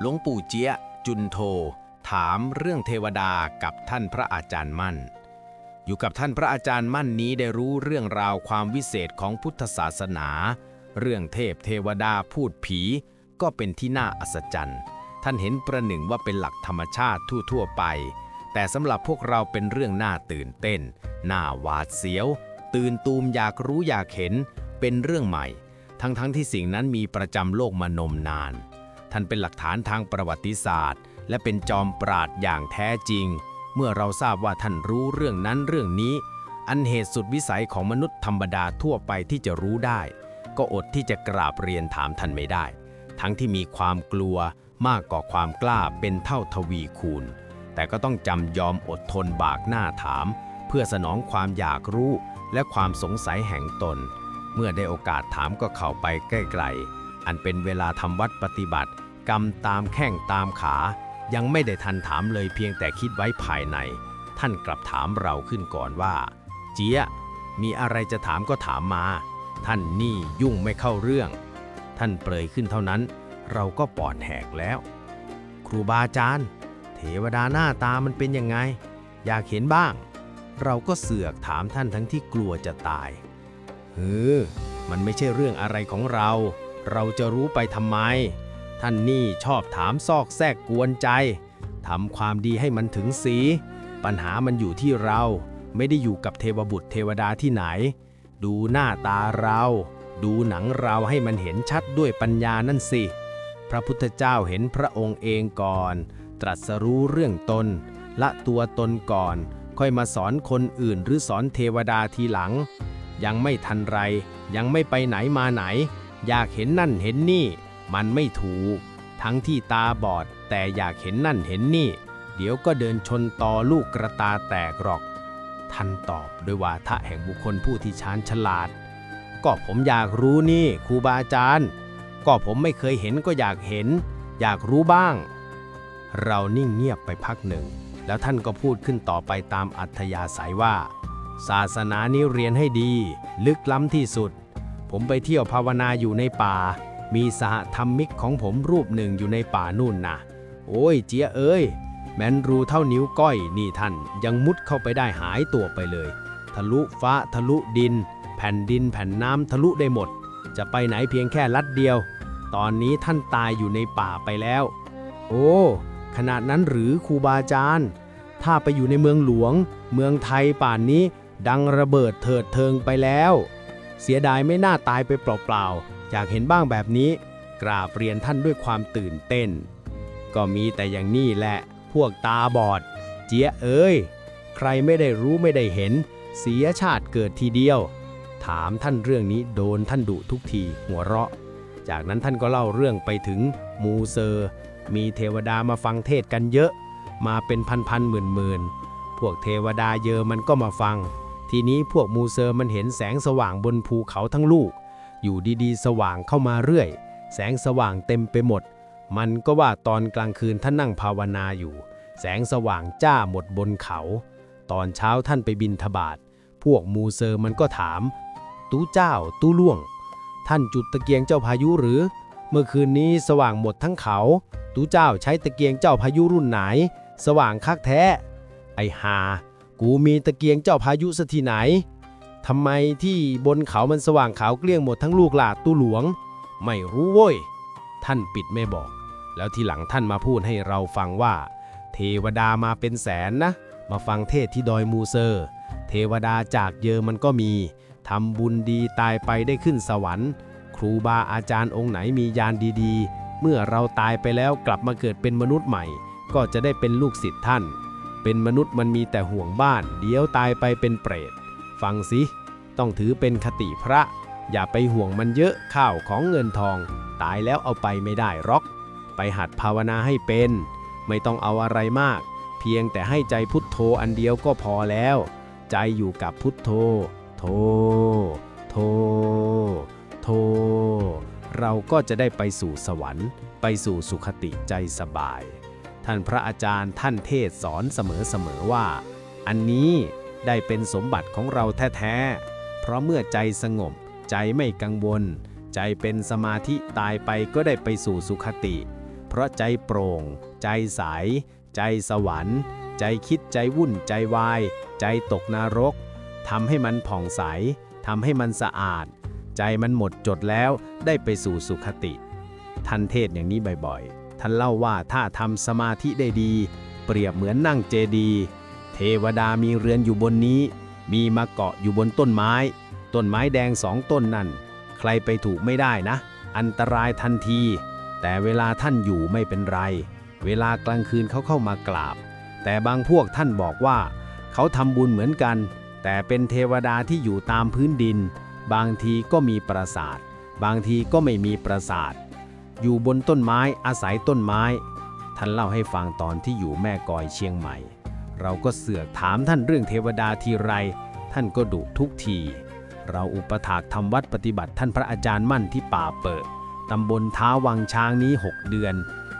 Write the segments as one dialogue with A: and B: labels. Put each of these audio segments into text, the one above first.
A: หลวงปู่เจียจุนโท ถามเรื่องเทวดากับท่านพระอาจารย์มั่น อยู่กับท่านพระอาจารย์มั่นนี้ได้รู้เรื่องราวความวิเศษของพุทธศาสนา เรื่องเทพเทวดาพูดผี ก็เป็นที่น่าอัศจรรย์ ท่านเห็นประหนึ่งว่าเป็นหลักธรรมชาติทั่วๆไป แต่สำหรับพวกเราเป็นเรื่องน่าตื่นเต้น น่าหวาดเสียว ตื่นตูมอยากรู้อยากเห็น เป็นเรื่องใหม่ ทั้งๆที่สิ่งนั้นมีประจำโลกมานมนาน ท่านเป็นหลักฐานทางประวัติศาสตร์ และเป็นจอมปราดอย่างแท้จริง เมื่อเราทราบว่าท่านรู้เรื่องนั้นเรื่องนี้ อันเหตุสุดวิสัยของมนุษย์ธรรมดาทั่วไปที่จะรู้ได้ ก็อดที่จะกราบเรียนถามท่านไม่ได้ ทั้งที่มีความกลัวมากกว่าความกล้าเป็นเท่าทวีคูณ แต่ก็ต้องจำยอมอดทนบากหน้าถาม เพื่อสนองความอยากรู้และความสงสัยแห่งตน เมื่อได้โอกาสถามก็เข้าไปใกล้ๆอันเป็นเวลาทำวัดปฏิบัติ กรรมตามแข้งตามขา ยังไม่ได้ทันถามเลยเพียงแต่คิดไว้ภายใน ท่านกลับถามเราขึ้นก่อนว่า เจียมีอะไรจะถามก็ถามมา ท่านนี่ยุ่งไม่เข้าเรื่อง ท่านเปรยขึ้นเท่านั้น เราก็ปอดแหกแล้ว ครูบาอาจารย์ เทวดาหน้าตามันเป็นยังไง อยากเห็นบ้าง เราก็เสือกถามท่านทั้งที่กลัวจะตายเฮ้อมันไม่ใช่เรื่องอะไรของเรา เราจะรู้ไปทำไม ท่านนี่ชอบถามซอกแซกกวนใจทำความดีให้มันถึงสี ปัญหามันอยู่ที่เรา ไม่ได้อยู่กับเทวบุตรเทวดาที่ไหน ดูหน้าตาเรา ดูหนังเราให้มันเห็นชัดด้วยปัญญานั่นสิ พระพุทธเจ้าเห็นพระองค์เองก่อน ตรัสรู้เรื่องตน ละตัวตนก่อน ค่อยมาสอนคนอื่นหรือสอนเทวดาทีหลัง ยังไม่ทันไร ยังไม่ไปไหนมาไหน อยากเห็นนั่นเห็นนี่ มันไม่ถูก ทั้งที่ตาบอดแต่อยากเห็นนั่นเห็นนี่ เดี๋ยวก็เดินชนตอลูกกระตาแตกหรอก ท่านตอบด้วยวาทะแห่งบุคคลผู้ที่ชาญฉลาด ก็ผมอยากรู้นี่ครูบาอาจารย์ ก็ผมไม่เคยเห็นก็อยากเห็น อยากรู้บ้าง เรานิ่งเงียบไปพักหนึ่ง แล้วท่านก็พูดขึ้นต่อไปตามอัธยาศัยว่า ศาสนานี้เรียนให้ดี ลึกล้ำที่สุด ผมไปเที่ยวภาวนาอยู่ในป่า มีสหธรรมิกของผมรูปหนึ่งอยู่ในป่านู่นนะโอ้ยเจียเอ้ย แม้นรูเท่านิ้วก้อยนี่ท่านยังมุดเข้าไปได้หายตัวไปเลย ทะลุฟ้าทะลุดิน แผ่นดินแผ่นน้ำทะลุได้หมด จะไปไหนเพียงแค่ลัดเดียว ตอนนี้ท่านตายอยู่ในป่าไปแล้ว โอ้ขนาดนั้นหรือครูบาอาจารย์ ถ้าไปอยู่ในเมืองหลวง เมืองไทยป่านนี้ ดังระเบิดเถิดเทิงไปแล้ว เสียดายไม่น่าตายไปเปล่าๆ อยากเห็นบ้างแบบนี้ กราบเรียนท่านด้วยความตื่นเต้น ก็มีแต่อย่างนี้แหละ พวกตาบอด เจียเอ้ย ใครไม่ได้รู้ไม่ได้เห็น เสียชาติเกิดทีเดียว ถามท่านเรื่องนี้โดนท่านดุทุกทีหัวเราะ จากนั้นท่านก็เล่าเรื่องไปถึงมูเซอร์ มีเทวดามาฟังเทศกันเยอะ มาเป็นพันพันหมื่นหมื่นพวกเทวดาเยอมันก็มาฟัง ทีนี้พวกมูเซอร์มันเห็นแสงสว่างบนภูเขาทั้งลูก อยู่ดีๆ สว่างเข้ามาเรื่อย แสงสว่างเต็มไปหมด มันก็ว่าตอนกลางคืนท่านนั่งภาวนาอยู่ แสงสว่างจ้าหมดบนเขา ตอนเช้าท่านไปบินทบาท พวกมูเซอร์มันก็ถาม ตู้เจ้า ตู้ล่วง ท่านจุดตะเกียงเจ้าพายุหรือ เมื่อคืนนี้สว่างหมดทั้งเขา ตู้เจ้าใช้ตะเกียงเจ้าพายุรุ่นไหน สว่างคักแท้ ไอหา กูมีตะเกียงเจ้าพายุสที่ไหน ทำไมที่บนเขามันสว่างขาวเกลี้ยงหมดทั้งลูกหลาดตู้หลวง ไม่รู้โว้ย ท่านปิดไม่บอก แล้วทีหลังท่านมาพูดให้เราฟังว่า เทวดามาเป็นแสนนะ มาฟังเทศที่ดอยมูเซอร์ เทวดาจากเยอมันก็มีทำบุญดีตายไปได้ขึ้นสวรรค์ ครูบาอาจารย์องค์ไหนมียานดีๆ เมื่อเราตายไปแล้วกลับมาเกิดเป็นมนุษย์ใหม่ ก็จะได้เป็นลูกศิษย์ท่าน เป็นมนุษย์มันมีแต่ห่วงบ้าน เดี๋ยวตายไปเป็นเปรต ฟังสิ ต้องถือเป็นคติพระ อย่าไปห่วงมันเยอะข้าวของเงินทอง ตายแล้วเอาไปไม่ได้หรอก ไปหัดภาวนาให้เป็น ไม่ต้องเอาอะไรมาก เพียงแต่ให้ใจพุทโธอันเดียวก็พอแล้ว ใจอยู่กับพุทโธ โธ โธ โธ เราก็จะได้ไปสู่สวรรค์ ไปสู่สุขติใจสบาย ท่านพระอาจารย์ท่านเทศสอนเสมอๆว่า อันนี้ ได้เป็นสมบัติของเราแท้ๆ เพราะเมื่อใจสงบ ใจไม่กังวล ใจเป็นสมาธิตายไปก็ได้ไปสู่สุขติ เพราะใจโปร่ง ใจใส ใจสวรรค์ ใจคิดใจวุ่นใจวาย ใจตกนรกทำให้มันผ่องใสทำให้มันสะอาด ใจมันหมดจดแล้วได้ไปสู่สุขติ ท่านเทศอย่างนี้บ่อยๆ ท่านเล่าว่าถ้าทำสมาธิได้ดี เปรียบเหมือนนั่งเจดีย์ เทวดามีเรือนอยู่บนนี้ มีมาเกาะอยู่บนต้นไม้ ต้นไม้แดงสองต้นนั่น ใครไปถูกไม่ได้นะ อันตรายทันที แต่เวลาท่านอยู่ไม่เป็นไร เวลากลางคืนเขาเข้ามากราบ แต่บางพวกท่านบอกว่า เขาทำบุญเหมือนกัน แต่เป็นเทวดาที่อยู่ตามพื้นดิน บางทีก็มีปราสาท บางทีก็ไม่มีปราสาท อยู่บนต้นไม้อาศัยต้นไม้ ท่านเล่าให้ฟังตอนที่อยู่แม่กอยเชียงใหม่ เราก็เสือกถามท่านเรื่องเทวดาทีไร ท่านก็ดุทุกที เราอุปถากทำวัดปฏิบัติท่านพระอาจารย์มั่นที่ป่าเปิดตำบลท้าวังช้างนี้ 6 เดือน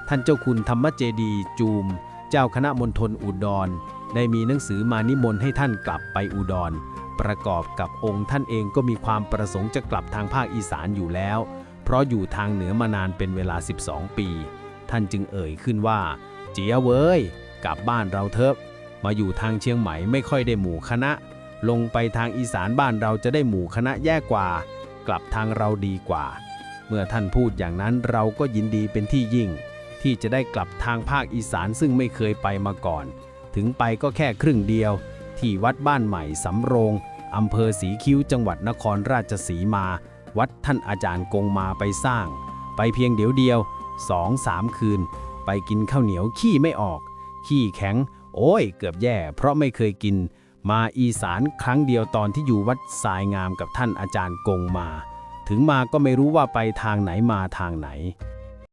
A: ท่านเจ้าคุณธรรมเจดีจูม เจ้าคณะมณฑลอุดร ได้มีหนังสือมานิมนต์ให้ท่านกลับไปอุดร ประกอบกับองค์ท่านเองก็มีความประสงค์จะกลับทางภาคอีสานอยู่แล้ว เพราะอยู่ทางเหนือมานานเป็นเวลา 12 ปี ท่านจึงเอ่ยขึ้นว่า เจียเว้ย กลับบ้านเราเถอะ มาอยู่ทางเชียงใหม่ไม่ค่อยได้หมู่คณะ ลงไปทางอีสานบ้านเราจะได้หมู่คณะแย่กว่า กลับทางเราดีกว่า เมื่อท่านพูดอย่างนั้นเราก็ยินดีเป็นที่ยิ่ง ที่จะได้กลับทางภาคอีสานซึ่งไม่เคยไปมาก่อน ถึงไปก็แค่ครึ่งเดียว ที่วัดบ้านใหม่สำโรงอำเภอสีคิ้วจังหวัดนครราชสีมา วัดท่านอาจารย์กงมาไปสร้าง ไปเพียงเดี๋ยวเดียวสองสามคืน ไปกินข้าวเหนียวขี้ไม่ออก ขี้แข็ง โอ้ย เกือบแย่ เพราะไม่เคยกิน มาอีสานครั้งเดียวตอนที่อยู่วัดสายงามกับท่านอาจารย์กงมา ถึงมาก็ไม่รู้ว่าไปทางไหนมาทางไหน